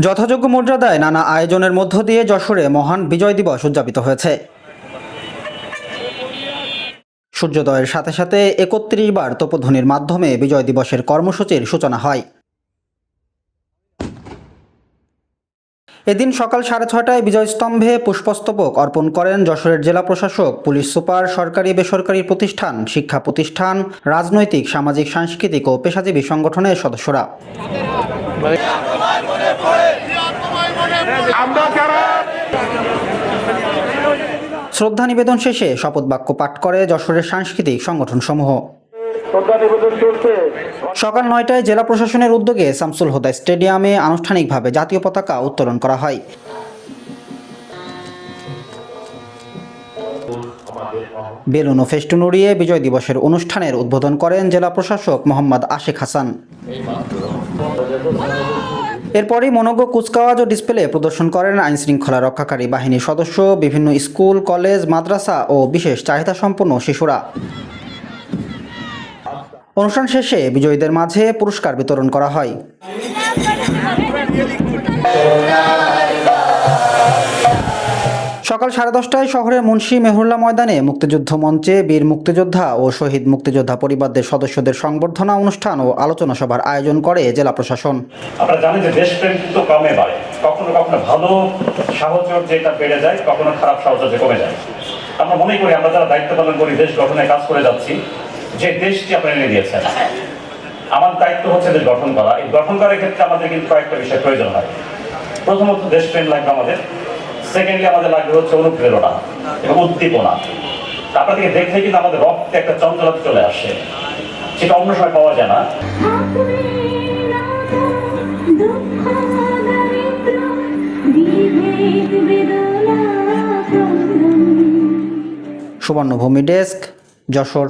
যথাযোগ্য মর্যাদায় নানা আয়োজনের মধ্য দিয়ে যশোরে মহান বিজয় দিবস উদযাপিত হয়েছে। সূর্যোদয়ের সাথে সাথে একত্রিশ বার তোপধ্বনির মাধ্যমে বিজয় দিবসের কর্মসূচির সূচনা হয়। এদিন সকাল সাড়ে ছয়টায় বিজয়স্তম্ভে পুষ্পস্তবক অর্পণ করেন যশোরের জেলা প্রশাসক, পুলিশ সুপার, সরকারি বেসরকারি প্রতিষ্ঠান, শিক্ষা প্রতিষ্ঠান, রাজনৈতিক, সামাজিক, সাংস্কৃতিক ও পেশাজীবী সংগঠনের সদস্যরা। শ্রদ্ধা নিবেদন শেষে শপথ বাক্য পাঠ করে যশোরের সাংস্কৃতিক সংগঠন সমূহ সকাল নয়টায় জেলা প্রশাসনের উদ্যোগে শামসুল হোদা স্টেডিয়ামে আনুষ্ঠানিকভাবে জাতীয় পতাকা উত্তোলন করা হয়। বেলুন ও ফেস্টুন উড়িয়ে বিজয় দিবসের অনুষ্ঠানের উদ্বোধন করেন জেলা প্রশাসক মোহাম্মদ আশেক হাসান। এরপরই মনোজ্ঞ কুচকাওয়াজ ও ডিসপ্লে প্রদর্শন করেন আইন শৃঙ্খলা রক্ষাকারী বাহিনীর সদস্য, বিভিন্ন স্কুল, কলেজ, মাদ্রাসা ও বিশেষ চাহিদা সম্পন্ন শিশুরা। অনুষ্ঠান শেষে বিজয়ীদের মাঝে পুরস্কার বিতরণ করা হয়। সকাল সাড়ে দশটায় শহরের মুন্সি মেহুল্লা ময়দানে মুক্তিযুদ্ধ মঞ্চে বীর মুক্তিযোদ্ধা ও শহীদ মুক্তিযোদ্ধা পরিবারদের সদস্যদের সংবর্ধনা অনুষ্ঠান ও আলোচনা সভার আয়োজন করে জেলা প্রশাসন। আপনারা জানেন যে দেশপ্রেম কিন্তু কমে বাড়ে। কখনো কখনো ভালো সাহচর্য যেটা বেড়ে যায়, কখনো খারাপ সাহচর্য কমে যায়। আমরা মনে করি আমরা যারা দায়িত্ব পালন করি, দেশ গঠনে কাজ করে যাচ্ছি, যে দেশটি আপনারা এনে দিয়েছেন। আমার দায়িত্ব হচ্ছে দেশ গঠন করা। এই গঠন করার ক্ষেত্রে আমাদের কিন্তু কয়েকটা বিষয় প্রয়োজন হয়। প্রথমত দেশপ্রেম লাগবে আমাদের। সেকেন্ডলি আমাদের লাগবে হচ্ছে অনুপ্রেরণা এবং উদ্দীপনা। আপনাদেরকে দেখলে কিন্তু আমাদের রক্তে একটা চঞ্চলতা চলে আসে। সেটা অন্য সময় পাওয়া যায় না। সুবর্ণভূমি ডেস্ক, যশোর।